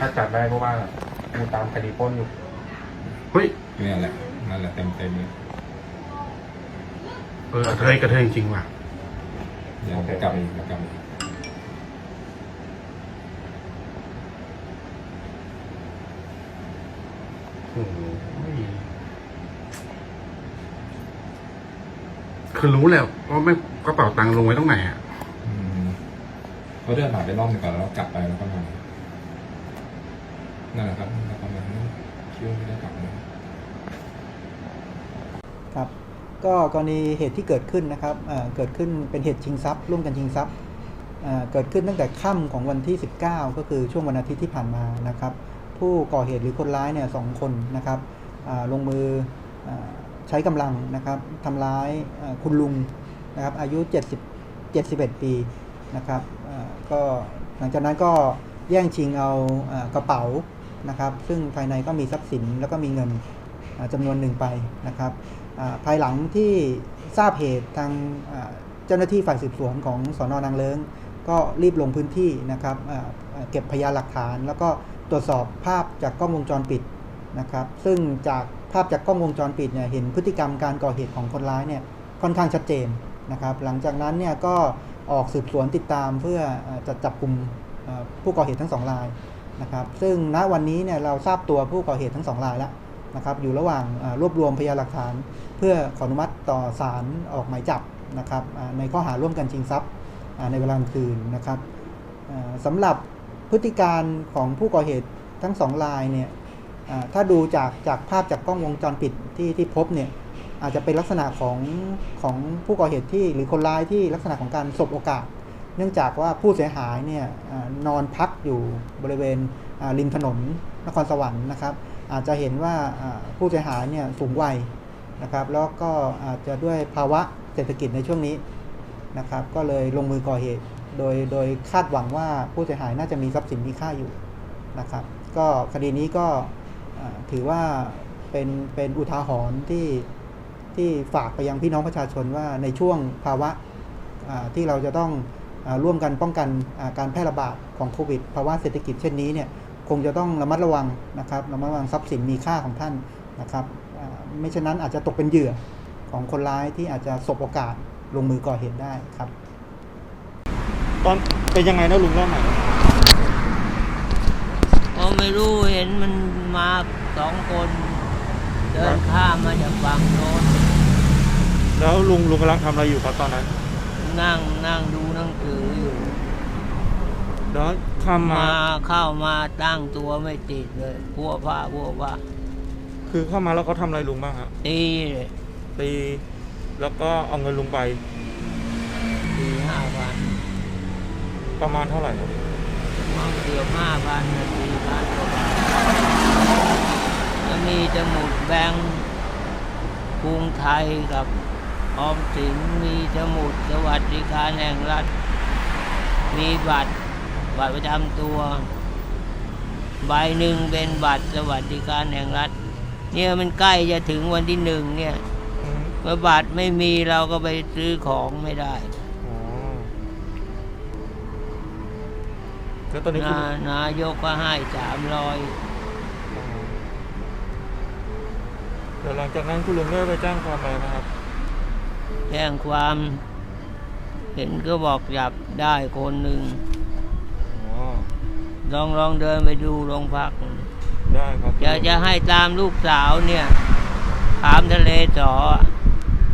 ถ้าจับได้เพราะว่ากูตามคดีปล้นอยู่เฮ้ยเนี่ยแหละนั่นแหละเต็มเต็มๆเลยเออกระเทยกระเทยจริงๆว่ะเดี๋ยวกลับมาอีกเดี๋ยวกลับมาอีกโอ้โหคือรู้แล้วว่าไม่กระเป๋าตังค์ลงไว้ตรงไหนอะ อืมเขาเดินผ่านไปรอบหนึงก่อนแล้วกลับไปแล้วก็มา นั่นแหละครับประมาณนั้นคิดว่าไม่ได้กลับมาครับก็กรณีเหตุที่เกิดขึ้นนะครับเกิดขึ้นเป็นเหตุชิงทรัพย์ ร่วมกันชิงทรัพย์เกิดขึ้นตั้งแต่ค่ำของวันที่ 19 ก็คือช่วงวันอาทิตย์ที่ผ่านมานะครับ ผู้ก่อเหตุหรือคนร้ายเนี่ยสองคนนะครับลงมืออใช้กำลังนะครับทำร้ายคุณลุงนะครับอายุ 70 71 ปีนะครับก็หลังจากนั้นก็แย่งชิงเอากระเป๋า นะครับ ซึ่งภายในก็มีทรัพย์สินแล้วก็มีเงินอ่าจำนวนหนึ่งไปนะครับภายหลังที่ทราบเหตุทางเจ้าหน้าที่ฝ่ายสืบสวนของสอนอนางเลิงก็รีบลงพื้นที่นะครับเก็บพยานหลักฐาน แล้วก็ตรวจสอบภาพจากกล้องวงจรปิดนะครับ ซึ่งจากภาพจากกล้องวงจรปิดเนี่ยเห็นพฤติกรรมการก่อเหตุของคนร้ายเนี่ยค่อนข้างชัดเจนนะครับ หลังจากนั้นเนี่ยก็ออกสืบสวนติดตามเพื่อจะจับกลุ่มผู้ก่อเหตุทั้งสองราย นะครับซึ่งณวันนี้เนี่ยเราทราบตัวผู้ก่อเหตุทั้งสองรายแล้วนะครับอยู่ระหว่างรวบรวมพยานหลักฐาน เพื่อขออนุมัติต่อศาลออกหมายจับนะครับในข้อหาร่วมกันชิงทรัพย์ในเวลากลางคืนนะครับสำหรับพฤติการของผู้ก่อเหตุทั้งสองรายเนี่ยถ้าดูจากจากภาพจากกล้องวงจรปิดที่ที่พบเนี่ยอาจจะเป็นลักษณะของของผู้ก่อเหตุที่หรือคนร้ายที่ลักษณะของการสบโอกาส เนื่องจากว่าผู้เสียหายเนี่ยอนอนพักอยู่บริเวณริมถนนนครสวรรค์นะครับ อาจจะเห็นว่าผู้เสียหายเนี่ยสูงวัยนะครับ แล้วก็อาจจะด้วยภาวะเศรษฐกิจในช่วงนี้นะครับ ก็เลยลงมือก่อเหตุ โดยโดยคาดหวังว่าผู้เสียหายน่าจะมีทรัพย์สินมีค่าอยู่นะครับ ก็คดีนี้ก็ถือว่าเป็นเป็นอุทาหรณ์ที่ที่ฝากไปยังพี่น้องประชาชนว่าในช่วงภาวะที่เราจะต้อง ร่วมกันป้องกันอ่าการแพร่ระบาดของโควิดภาวะเศรษฐกิจเช่นนี้เนี่ยคงจะต้องระมัดระวังนะครับระมัดระวังทรัพย์สินมีค่าของท่านนะครับอ่าไม่เช่นนั้นอาจจะตกเป็นเหยื่อของคนร้ายที่อาจจะสบโอกาสลงมือก่อเหตุได้ครับ ตอนเป็นยังไงนะลุงเล่าใหม่ก็ไม่รู้เห็นมันมาสองคน เดินข้ามมาจากฝั่งโน้นแล้วลุงลุงกำลังทำอะไรอยู่ครับตอนนั้น นั่งนั่งดูหนังสืออยู่แล้วข้ามมา มาเข้ามาตั้งตัวไม่ติดเลยพวกผ้าพวกว่าคือเข้ามาแล้วเขาทำอะไรลุงบ้างครับตีเลยตีแล้วก็เอาเงินลุงไปตีห้าพันประมาณเท่าไหร่ครับมั่งเดียวห้าพันสี่พันกว่าบาทแล้วมีสมุดแบงก์กรุงไทยกับ ออมสินมีสมุดสวัสดิการแห่งรัฐ มีบัตรบัตรประจำตัว ใบหนึ่งเป็นบัตรสวัสดิการแห่งรัฐ เนี่ยมันใกล้จะถึงวันที่หนึ่งเนี่ยอืมเมื่อบัตรไม่มีเราก็ไปซื้อของไม่ได้อ๋อแล้วตอนนี้คุณนานายกก็ให้สามร้อยอ๋อเดี๋ยวหลังจากนั้นคุณลุงได้ไปแจ้งความอะไรนะครับ แจ้งความ เห็นก็บอกจับได้คนหนึ่งอ๋อลองลองเดินไปดูโรงพัก ได้ครับจะจะให้ตามลูกสาวเนี่ยถามทะเลสอ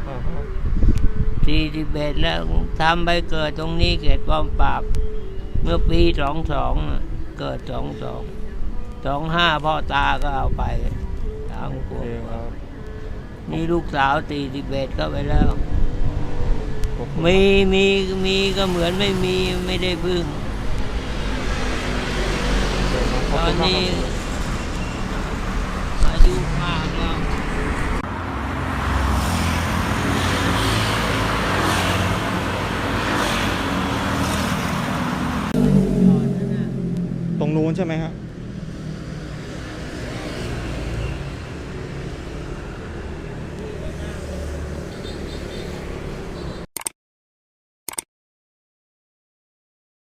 อ่าครับสี่สิบเอ็ดแล้วทำไปเกิดตรงนี้เกิดป้อมปราบ เมื่อปีสองสองเกิดสองสองสองห้าพ่อตาก็เอาไปทางโอพวเคกครับนี่ลูกสาวสี่สิบเอ็ดก็ไปแล้ว ขอบคุณมีมีมีก็เหมือนไม่มีไม่ได้พึ่งขตอบอคุนณมากนี้ครับอายุมากแล้วตรงนู้นใช่ไหมฮะ